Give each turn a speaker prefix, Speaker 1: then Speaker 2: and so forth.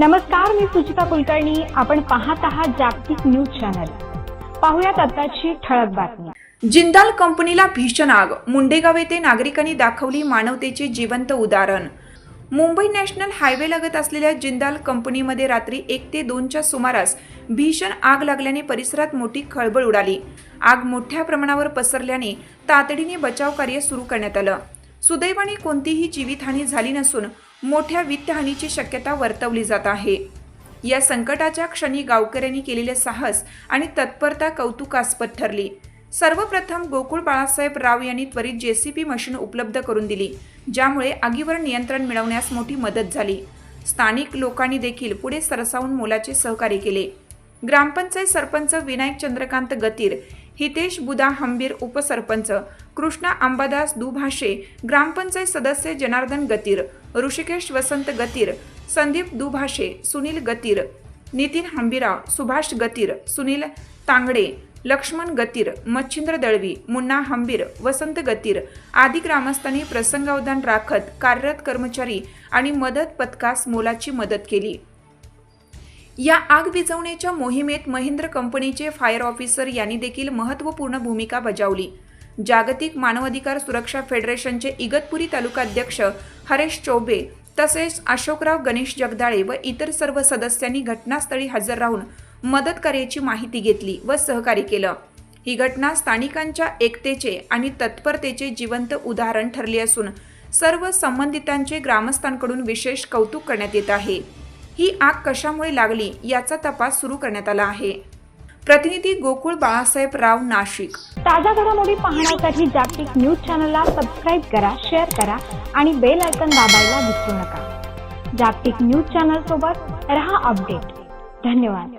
Speaker 1: नमस्कार मी सुचिता कुलकर्णी. आपण पाहत आहात जागतिक न्यूज चॅनल. पाहुयात आताची ठळक बातमी.
Speaker 2: जिंदाल कंपनीला भीषण आग. मुंडेगाव येथे नागरिकांनी दाखवली मानवतेचे जिवंत उदाहरण. मुंबई नॅशनल हायवे लगत असलेल्या जिंदाल कंपनीमध्ये रात्री एक ते दोनच्या सुमारास भीषण आग लागल्याने परिसरात मोठी खळबळ उडाली. आग मोठ्या प्रमाणावर पसरल्याने तातडीने बचाव कार्य सुरू करण्यात आलं. सुदैवाने कोणतीही जीवितहानी झाली नसून मोठ्या वित्तहानीची शक्यता वर्तवली जात आहे. या संकटाच्या क्षणी गावकऱ्यांनी केलेले साहस आणि तत्परता कौतुकास्पद ठरली. सर्वप्रथम गोकुळ बाळासाहेब राव यांनी त्वरित जे सी पी मशीन उपलब्ध करून दिली ज्यामुळे आगीवर नियंत्रण मिळवण्यास मोठी मदत झाली. स्थानिक लोकांनी देखील पुढे सरसावून मोलाचे सहकार्य केले. ग्रामपंचायत सरपंच विनायक चंद्रकांत गतीर हितेश बुदा हंबीर उपसरपंच कृष्णा अंबादास दुभाषे ग्रामपंचायत सदस्य जनार्दन गतीर ऋषिकेश वसंत गतीर संदीप दुभाषे सुनील गतीर नितीन हंबीराव सुभाष गतीर सुनील तांगडे लक्ष्मण गतीर मच्छिंद्र दळवी मुन्ना हंबीर वसंत गतीर आदी ग्रामस्थांनी प्रसंगावधान राखत कार्यरत कर्मचारी आणि मदत पथकास मोलाची मदत केली. या आग विझवण्याच्या मोहिमेत महेंद्र कंपनीचे फायर ऑफिसर यांनी देखील महत्त्वपूर्ण भूमिका बजावली. जागतिक मानवाधिकार सुरक्षा फेडरेशनचे इगतपुरी तालुकाध्यक्ष हरेश चौबे तसेच अशोकराव गणेश जगदाळे व इतर सर्व सदस्यांनी घटनास्थळी हजर राहून मदत कार्याची माहिती घेतली व सहकार्य केलं. ही घटना स्थानिकांच्या एकतेचे आणि तत्परतेचे जिवंत उदाहरण ठरले असून सर्व संबंधितांचे ग्रामस्थांकडून विशेष कौतुक करण्यात येत आहे. ही आग कशामुळे लागली याचा तपास सुरू करण्यात आला आहे. प्रतिनिधी गोकुळ बाळासाहेब राव नाशिक.
Speaker 1: ताज्या घडामोडी पाहण्यासाठी जागतिक न्यूज चॅनलला सबस्क्राईब करा शेअर करा आणि बेल आयकन दाबायला विसरू नका. जागतिक न्यूज चॅनल सोबत रहा अपडेट. धन्यवाद.